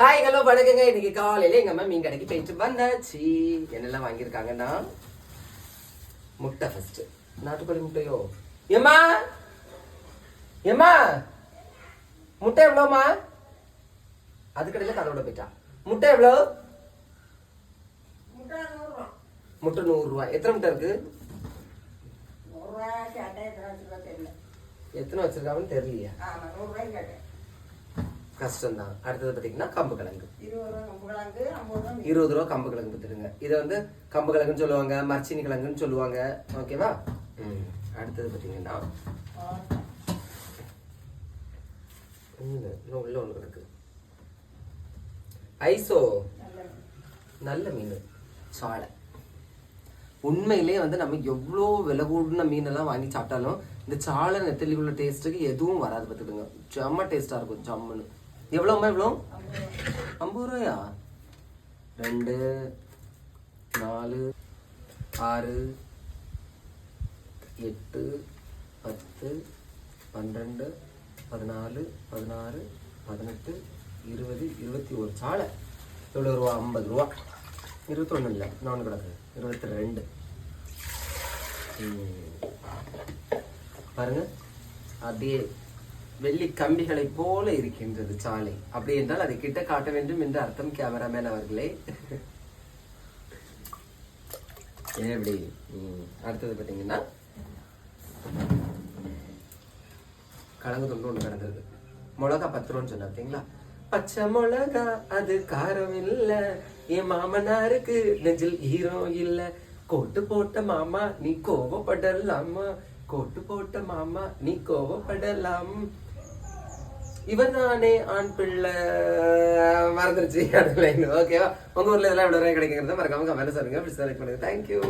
Hi hello வணக்கங்க. இன்னைக்கு காலையில எங்க அம்மா மீன் கடைக்கு போயிட்டு வந்தாச்சு. என்னெல்லாம் வாங்கியிருக்காங்கன்னா முட்டை ஃபர்ஸ்ட் நாட்டுக்கோழி முட்டையோ? ஏம்மா? ஏம்மா? முட்டை எவ்வளோம்மா? அது கடையில் கதவோட போயிட்டா. முட்டை எவ்வளோ? முட்டை நூறுரூவா எத்தனை முட்டை இருக்கு? எத்தனை வச்சிருக்காங்கன்னு தெரியலையா. ஆமாம் நூறுரூவாய்க்கு கேட்டேன் கஷ்டம் தான் அடுத்தது பார்த்தீங்கன்னா கம்பு கிழங்கு இருபது ரூபா கம்பு கிழங்கு பத்துடுங்க இதை வந்து கம்பு கிழங்குன்னு சொல்லுவாங்க மர்ச்சினி கிழங்குன்னு சொல்லுவாங்க. ஓகேவா ம். அடுத்தது பார்த்தீங்கன்னா இன்னும் உள்ள ஒன்று கிடக்கு. ஐசோ. நல்ல மீன். நல்ல மீன். சாலை. உண்மையிலே வந்து நம்ம எவ்வளோ விலை கூடின மீனெல்லாம் வாங்கி சாப்பிட்டாலும் இந்த சாலை நெத்தலி உள்ள டேஸ்ட்டுக்கு எதுவும் வராது பார்த்துடுங்க செம்ம டேஸ்ட்டாக இருக்கும் ஜம்முன்னு எவ்வளோம்மா எவ்வளோ ஐம்பது ஐம்பது ரூபாயா? ரெண்டு நாலு ஆறு எட்டு பத்து பன்னெண்டு பதினாலு பதினாறு பதினெட்டு இருபது இருபத்தி ஒரு. சாலை. எவ்வளோ ரூபா? ஐம்பது ரூபா. இருபத்தொன்று இல்லை. நான் கிடக்கு. இருபத்தி ரெண்டு. பாருங்க. அப்படியே வெள்ளி கம்பிகளைப் போல இருக்கின்றது சாலை. அப்படி என்றால் அதை கிட்ட காட்ட வேண்டும் என்று அர்த்தம் கேமராமேன் அவர்களே. ஏன் அடுத்தது பார்த்தீங்கன்னா கலங்கு தொண்டு ஒன்று கிடந்தது. மிளகா பத்து ரூபான்னு சொன்ன பார்த்தீங்களா? பச்சை மிளகா அது காரம் இல்ல. என் மாமனாருக்கு நெஞ்சில் ஹீரோ இல்ல. கோட்டு போட்ட மாமா நீ கோபப்படலாமா கோட்டு போட்ட மாமா நீ கோவப்படலாம். இவர் தானே ஆண் பிள்ளை. மறந்துருச்சு ஓகேவா உங்க ஊர்ல இதெல்லாம் எவ்வளவு கிடைக்கிறது மறக்காம கமெண்ட் சொல்லுங்க. செலக்ட் பண்ணுங்க. தேங்க்யூ